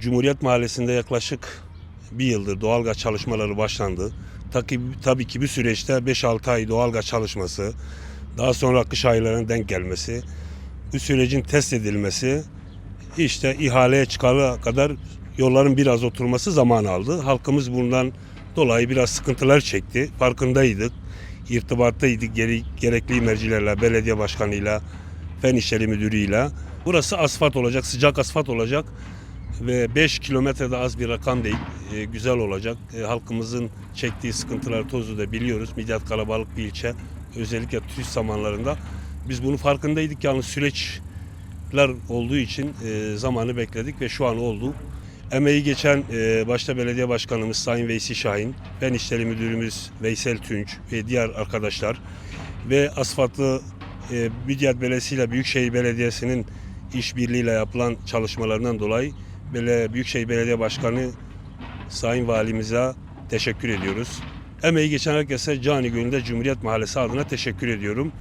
Cumhuriyet Mahallesi'nde yaklaşık bir yıldır doğalgaz çalışmaları başlandı. Tabii, tabii ki bir süreçte 5-6 ay doğalgaz çalışması, daha sonra kış aylarına denk gelmesi, bu sürecin test edilmesi, işte ihaleye çıkana kadar yolların biraz oturması zaman aldı. Halkımız bundan dolayı biraz sıkıntılar çekti. Farkındaydık. İrtibattaydık gere- gerekli mercilerle, belediye başkanıyla, fen işleri müdürüyle. Burası asfalt olacak, sıcak asfalt olacak ve 5 kilometrede az bir rakam değil, e, güzel olacak. E, halkımızın çektiği sıkıntılar tozu da biliyoruz. Midyat kalabalık bir ilçe, özellikle turist zamanlarında. Biz bunun farkındaydık yalnız süreçler olduğu için e, zamanı bekledik ve şu an oldu. Emeği geçen e, başta belediye başkanımız Sayın Veysi Şahin, fen işleri müdürümüz Veysel Tunç ve diğer arkadaşlar ve asfaltlı e, Midyat Belediyesi ile Büyükşehir Belediyesi'nin işbirliğiyle yapılan çalışmalarından dolayı Büyükşehir Belediye Başkanı Sayın Valimize teşekkür ediyoruz. Emeği geçen herkese cani gönülde Cumhuriyet Mahallesi adına teşekkür ediyorum.